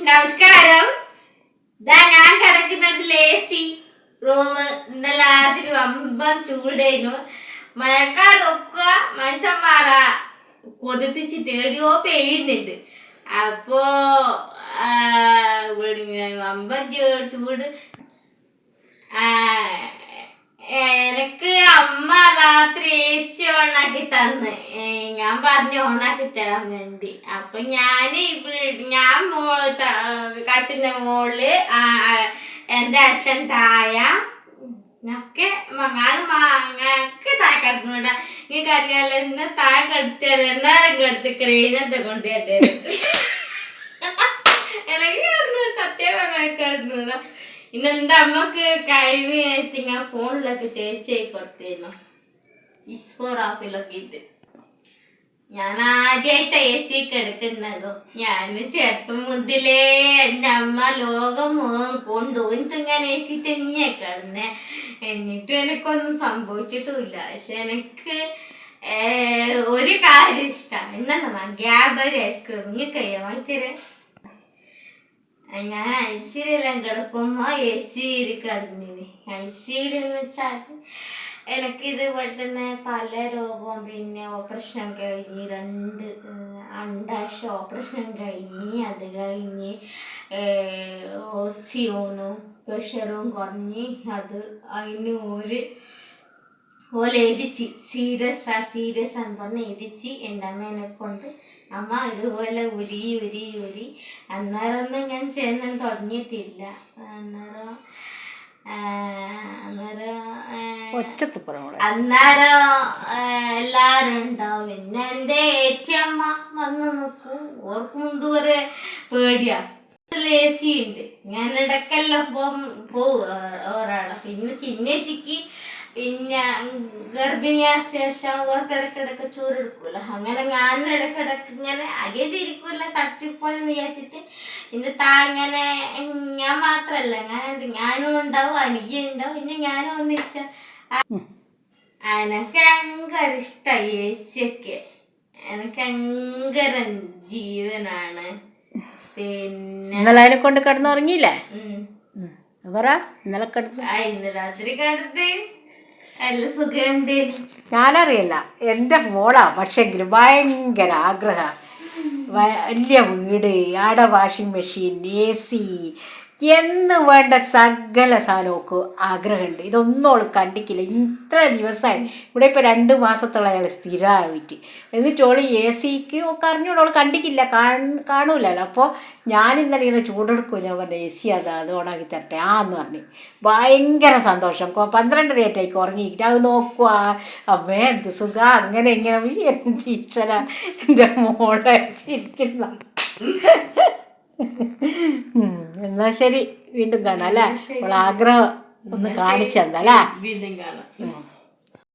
നമസ്കാരം. ഇതാ ഞാൻ കിടക്കുന്നത് ലേസി റൂം ഇന്നലെ രാത്രി വമ്പം ചൂടേനു മഴക്കാർ നോക്കുക മനുഷ്യന്മാരാ കൊതിപ്പിച്ച് തേടിയോ പെയ്യുന്നുണ്ട്. അപ്പോ വമ്പം ചൂട്. ആ, എനിക്ക് അമ്മ രാത്രി ഏസി ഓണാക്കി തന്ന്. ഞാൻ പറഞ്ഞു ഓണാക്കി തരാൻ വേണ്ടി. അപ്പൊ ഞാൻ ഞാൻ മോ കട്ടിന്റെ മോൾ എന്റെ അച്ഛൻ തായ ഞൊക്കെ ഞാൻ മാങ്ങക്ക് താഴെ കിടന്നുകൂട നിങ്ങൾക്ക് അറിയാലോ എന്നാ താഴെ കടുത്തിയാലോ എന്നാലും കടുത്ത് ക്രീനത്തെ കൊണ്ട് എനിക്ക് കിടന്നു സത്യം പറഞ്ഞാൽ ഇന്നെന്താ അമ്മയ്ക്ക് കഴിവായിട്ട് ഞാൻ ഫോണിലൊക്കെ തേച്ചായി കൊടുത്തിരുന്നു ഇസ്ഫോർ ആപ്പിലൊക്കെ ഇത് ഞാൻ ആദ്യമായിട്ട് ഏച്ചിക്ക് എടുക്കുന്നതോ ഞാൻ ചെറുപ്പം മുതലേ എന്റെ അമ്മ ലോകം മുഴുവൻ കൊണ്ടുപോയി തിങ്ങാൻ ഏച്ചി തന്നെ കിടന്നെ. എന്നിട്ടും എനിക്കൊന്നും സംഭവിച്ചിട്ടുമില്ല. പക്ഷെ എനിക്ക് ഒരു കാര്യം ഇഷ്ടമാണ് എന്നാ ഗ്യാബർ ഐസ്ക്രീം. ഇങ്ങനെ കഴിയാൻ വാങ്ങിത്തരേ ഞാൻ ഐശ്വര്യമെല്ലാം കിടക്കുമ്പോ എ കളഞ്ഞിന് ഐശ്വര്യം എന്ന് വെച്ചാൽ എനിക്ക് ഇതുപോലെ തന്നെ പല രോഗവും പിന്നെ ഓപ്പറേഷൻ കഴിഞ്ഞ് രണ്ട് രണ്ടാഴ്ച ഓപ്പറേഷൻ കഴിഞ്ഞ് അത് കഴിഞ്ഞ് ഓസിയോണും പ്രഷറും കുറഞ്ഞ് അത് അതിന് ഒരു സീരിയസ് എന്ന് പറഞ്ഞ് എഴുതിച്ച് എന്റെ അമ്മേനെ കൊണ്ട് അമ്മ ഇതുപോലെ ഉരി ഉരി ഉരി. അന്നേരമൊന്നും ഞാൻ ചെയ്യുന്നത് തുടങ്ങിയിട്ടില്ല. അന്നേരം അന്നേരം എല്ലാരും ഉണ്ടാവും. പിന്നെ എന്റെ ഏച്ചിയമ്മ വന്ന് നിൽക്കും. ഓർക്കും വരെ പേടിയാ. ഏച്ചി ഉണ്ട് ഞാൻ ഇടക്കെല്ലാം പോകും ഒരാളെ. പിന്നെ ചിന്നേച്ചിക്ക് പിന്നെ ഗർഭിണിയായ ശേഷം അവർക്ക് ഇടക്കിടക്ക് ചോറെടുക്കൂല അങ്ങനെ ഞാൻ ഇടക്കിടക്ക് ഇങ്ങനെ അരിയതിരിക്കൂല തട്ടിപ്പോയെന്ന് വിചാരിച്ചിട്ട് ഇന്ന് താ ഇങ്ങനെ ഞാൻ മാത്രല്ല ഞാൻ ഞാനും ഉണ്ടാവും അനിയ ഉണ്ടാവും പിന്നെ ഞാനും ഒന്നിച്ച. എനിക്ക് ഭയങ്കര ഇഷ്ടമായി ഏച്ചിയൊക്കെ എനിക്ക് ഭയങ്കര ജീവനാണ്. പിന്നെ ഇന്നലെ അതിനെ കൊണ്ട് കിടന്നുറങ്ങിയില്ലേ. പറ ഇന്നലെ കിടന്ന് ഇന്ന് രാത്രി കിടന്ന് സുഖമുണ്ട് ഞാനറിയില്ല. എന്റെ മോളാ പക്ഷെങ്കിലും ഭയങ്കര ആഗ്രഹം. വലിയ വീട് ആടെ വാഷിംഗ് മെഷീൻ എ സി എന്ന് വേണ്ട സകല സാധനമൊക്കെ ആഗ്രഹമുണ്ട്. ഇതൊന്നും അവൾ കണ്ടിക്കില്ല. ഇത്ര ദിവസമായി ഇവിടെ ഇപ്പോൾ രണ്ട് മാസത്തോളം അയാൾ സ്ഥിരമായിട്ട്. എന്നിട്ട് ഓൾ എ സിക്ക് ഒക്കെ അറിഞ്ഞോളൂ അവൾ കണ്ടിക്കില്ല. കാണൂലല്ലോ. അപ്പോൾ ഞാൻ ഇന്നലെ ഇങ്ങനെ ചൂടെടുക്കും ഞാൻ പറഞ്ഞു എ സി അതാ അത് ഓണാക്കി തരട്ടെ. ആ എന്ന് പറഞ്ഞു. ഭയങ്കര സന്തോഷം. പന്ത്രണ്ട് റേറ്റായിക്ക് ഉറങ്ങിയിട്ട് അത് നോക്കുക അമ്മേ എന്ത് സുഖ. അങ്ങനെ ഇങ്ങനെ ടീച്ചറാ എന്റെ മോളെ ചിരിക്കുന്ന എന്നാ ശരി വീണ്ടും കാണാം അല്ലേ? അവൾ ആഗ്രഹം ഒന്ന് കാണിച്ചു തന്നല്ലേ വീണ്ടും കാണാം.